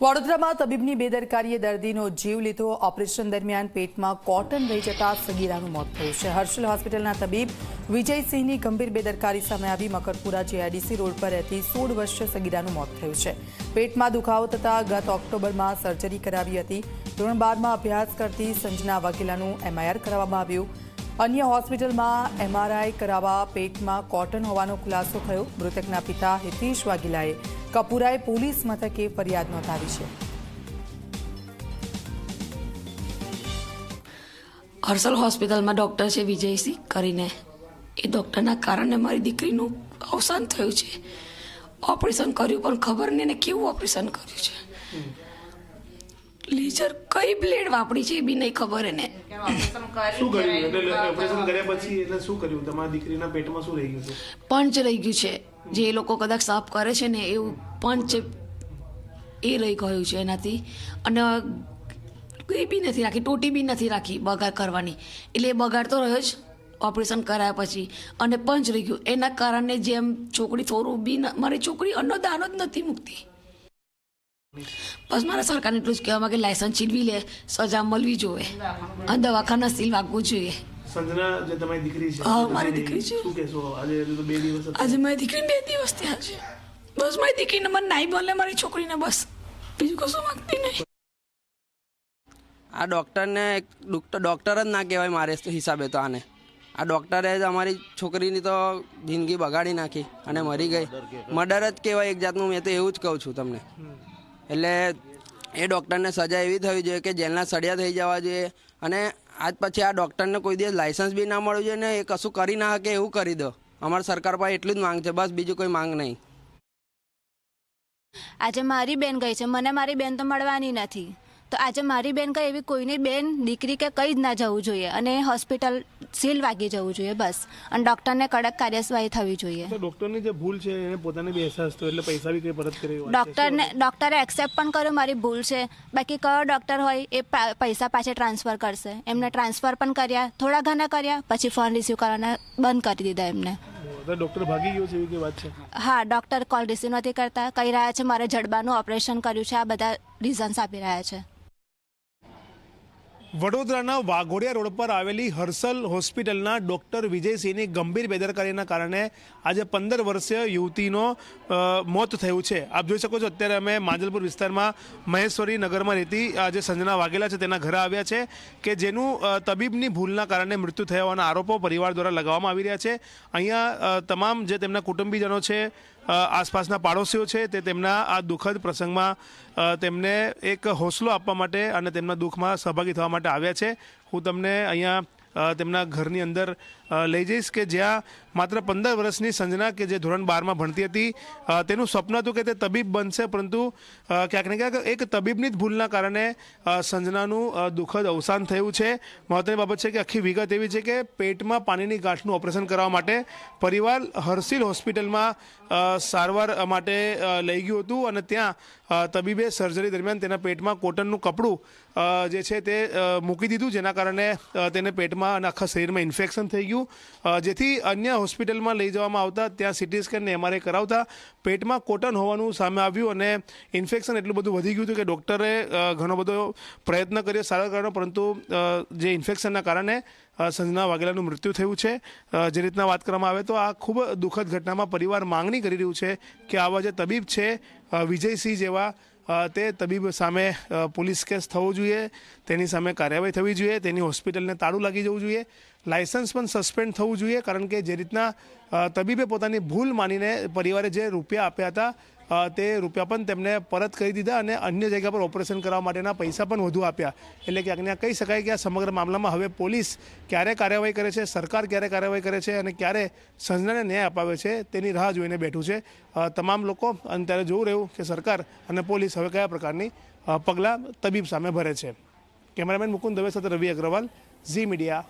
વડોદરામાં તબીબની બેદરકારીએ દર્દીનો જીવ લીધો. ઓપરેશન દરમિયાન પેટમાં કોટન રહી જતા સગીરાનું મોત થયું છે. હર્ષલ હોસ્પિટલના તબીબ વિજયસિંહની ગંભીર બેદરકારી સામે આવી મકરપુરા જીઆઈડીસી રોડ પર રહેતી સોળ વર્ષીય સગીરાનું મોત થયું છે. પેટમાં દુખાવો થતાં ગત ઓક્ટોબરમાં સર્જરી કરાવી હતી. ધોરણ બારમાં અભ્યાસ કરતી સંજના વાઘેલાનું એમઆઈઆર કરવામાં આવ્યું. અન્ય હોસ્પિટલમાં એમઆરઆઈ કરાવવા પેટમાં કોટન હોવાનો ખુલાસો થયો. મૃતકના પિતા હિતેશ વાઘેલાએ કપૂરાએ પોલીસ મથકે ફરિયાદ નોંધાવી છે. હર્ષલ હોસ્પિટલમાં ડૉક્ટર છે વિજયસિંહ કરીને. એ ડૉક્ટરના કારણે મારી દીકરીનું અવસાન થયું છે. ઓપરેશન કર્યું પણ ખબર નહીં ને કેવું ઓપરેશન કર્યું છે. લેઝર કઈ બ્લેડ વાપરી છે એ બી નહીં ખબર એને. શું કર્યું? એટલે ઓપરેશન કર્યા પછી એટલે શું કર્યું? તમારા દીકરીના પેટમાં શું રહી ગયું છે પંચ રહી ગયું છે. જે એ લોકો કદાચ સાફ કરે છે ને એવું પંચ એ રહી ગયું છે એનાથી. અને એ બી નથી રાખી ટોટી બી નથી રાખી બગાડ કરવાની. એટલે એ બગાડ તો રહ્યો જ ઓપરેશન કરાયા પછી. અને પંચ રહી ગયું. એના કારણે જેમ છોકરી થોડું બી મારી છોકરી અન્નદાનો જ નથી મૂકતી. બસ મારા સરકારને એટલું જ કહેવામાં કે લાયસન્સ છીનવી લે સજા મળવી જોઈએ. અને દવાખાના સીલ વાગવું જોઈએ. સંજના જે તમારી દીકરી છે હા, મારી દીકરી છે. શું કહેશો? આજે મારી દીકરી બે દિવસ છે. બસ મારી દીકરીને મને નાઈ બોલે મારી છોકરીને બસ. બીજું કશું માંગતી નહીં. આ ડૉક્ટરને એક ડૉક્ટર જ ના કહેવાય મારે હિસાબે તો આને. આ ડૉક્ટરે જ અમારી છોકરીની તો જિંદગી બગાડી નાખી અને મરી ગઈ. મર્ડર જ કહેવાય એક જાતનું મેં તો એવું જ કહું છું તમને. એટલે એ ડૉક્ટરને સજા એવી થવી જોઈએ કે જેલના સળિયા થઈ જવા જોઈએ. અને આજ પછી આ ડૉક્ટરને કોઈ દિવસ લાઇસન્સ બી ના મળવું જોઈએ ને એ કશું કરી ના શકે એવું કરી દો. અમારી સરકાર પાસે એટલું જ માંગ છે, બસ બીજું કોઈ માંગ નહીં. આજે મારી બેન ગઈ છે. મને મારી બેન તો મળવાની નથી. તો આજે મારી બેન કઈ એવી કોઈની બેન દીકરી કે કંઈ જ ના જવું જોઈએ અને હોસ્પિટલ સીલ વાગી જવું જોઈએ બસ. અને ડૉક્ટરને કડક કાર્યવાહી થવી જોઈએ. ડોક્ટરની જે ભૂલ છે એને પોતાને બી અહેસાસ થયો એટલે પૈસા બી કઈ પરત કરી ડૉક્ટરને ડૉક્ટરે એક્સેપ્ટ પણ કર્યું મારી ભૂલ છે. બાકી કયો ડૉક્ટર હોય એ પૈસા પાછે ટ્રાન્સફર કરશે. એમને ટ્રાન્સફર પણ કર્યા થોડા ઘણા કર્યા પછી ફોન રિસીવ કરવાના બંધ કરી દીધા એમને. ડોક્ટર ભાગી ગયો છે એવી વાત છે? હા ડૉક્ટર કોલ રિસીવ નથી કરતા. કહી રહ્યા છે મારે જડબાનું ઓપરેશન કર્યું છે. આ બધા રીઝન્સ આપી રહ્યા છે. વડોદરાના વાઘોડિયા રોડ પર આવેલી હર્ષલ હોસ્પિટલના ડોક્ટર વિજયસિંહની ગંભીર બેદરકારીના કારણે આજે પંદર વર્ષીય યુવતીનો મોત થયું છે. આપ જોઈ શકો છો, અત્યારે અમે માંજલપુર વિસ્તારમાં મહેશ્વરી નગરમાં રહેતી આજે સંજના વાઘેલા છે, તેના ઘરે આવ્યા છે કે જેનું તબીબની ભૂલના કારણે મૃત્યુ થયા હોવાના આરોપો પરિવાર દ્વારા લગાવવામાં આવી રહ્યા છે. અહીંયા તમામ જે તેમના કુટુંબીજનો છે આસપાસના પાડોશીઓ છે તે તેમના આ દુઃખદ પ્રસંગમાં તેમને એક હોસલો આપવા માટે અને તેમના દુઃખમાં સહભાગી થવા માટે આવ્યા છે. હું તમને અહીંયા તેમના ઘરની અંદર લઈ જઈશ કે જ્યાં માત્ર પંદર વર્ષની સંજના કે જે ધોરણ બારમાં ભણતી હતી તેનું સ્વપ્ન હતું કે તે તબીબ બનશે, પરંતુ ક્યાંક ને ક્યાંક એક તબીબની જ ભૂલના કારણે સંજનાનું દુઃખદ અવસાન થયું છે. મહત્વની બાબત છે કે આખી વિગત એવી છે કે પેટમાં પાણીની ગાંઠનું ઓપરેશન કરવા માટે પરિવાર હર્ષિલ હોસ્પિટલમાં સારવાર માટે લઈ ગયું હતું અને ત્યાં તબીબે સર્જરી દરમિયાન તેના પેટમાં કોટનનું કપડું જે છે તે મૂકી દીધું, જેના કારણે તેને પેટમાં અને આખા શરીરમાં ઇન્ફેક્શન થઈ ગયું. અ, જેથી અન્ય હોસ્પિટલમાં લઈ જવામાં આવતા ત્યાં સિટી સ્કેનને એમઆરઆઈ કરાવતા પેટમાં કોટન હોવાનું સામે આવ્યું અને ઇન્ફેક્શન એટલું બધું વધી ગયું હતું કે ડૉક્ટરે ઘણો બધો પ્રયત્ન કર્યો સારવાર કરવાનો પરંતુ જે ઇન્ફેક્શનના કારણે સંજના વાઘેલાનું મૃત્યુ થયું છે. જે રીતના વાત કરવામાં આવે તો આ ખૂબ દુઃખદ ઘટનામાં પરિવાર માંગણી કરી રહ્યું છે કે આવા જે તબીબ છે વિજયસિંહ જેવા તે તબીબ સામે પોલીસ કેસ થવો જોઈએ તેની સામે કાર્યવાહી થવી જોઈએ તેની હોસ્પિટલને તાળું લાગી જવું જોઈએ. લાયસન્સ પણ સસ્પેન્ડ થવું જોઈએ, કારણ કે જે રીતના તબીબે પોતાની ભૂલ માનીને પરિવારે જે રૂપિયા આપ્યા હતા તે રૂપિયા પણ તેમને પરત કરી દીધા અને અન્ય જગ્યા પર ઓપરેશન કરવા માટેના પૈસા પણ વધુ આપ્યા. એટલે કે આજ્ઞા કહી શકાય કે આ સમગ્ર મામલામાં હવે પોલીસ ક્યારે કાર્યવાહી કરે છે, સરકાર ક્યારે કાર્યવાહી કરે છે અને ક્યારે સંજનાને ન્યાય અપાવે છે, તેની રાહ જોઈને બેઠું છે. તમામ લોકો અને ત્યારે જોવું રહ્યું કે સરકાર અને પોલીસ હવે કયા પ્રકારની પગલાં તબીબ સામે ભરે છે. કેમેરામેન મુકુંદ દવે સાથે રવિ અગ્રવાલ, ઝી મીડિયા.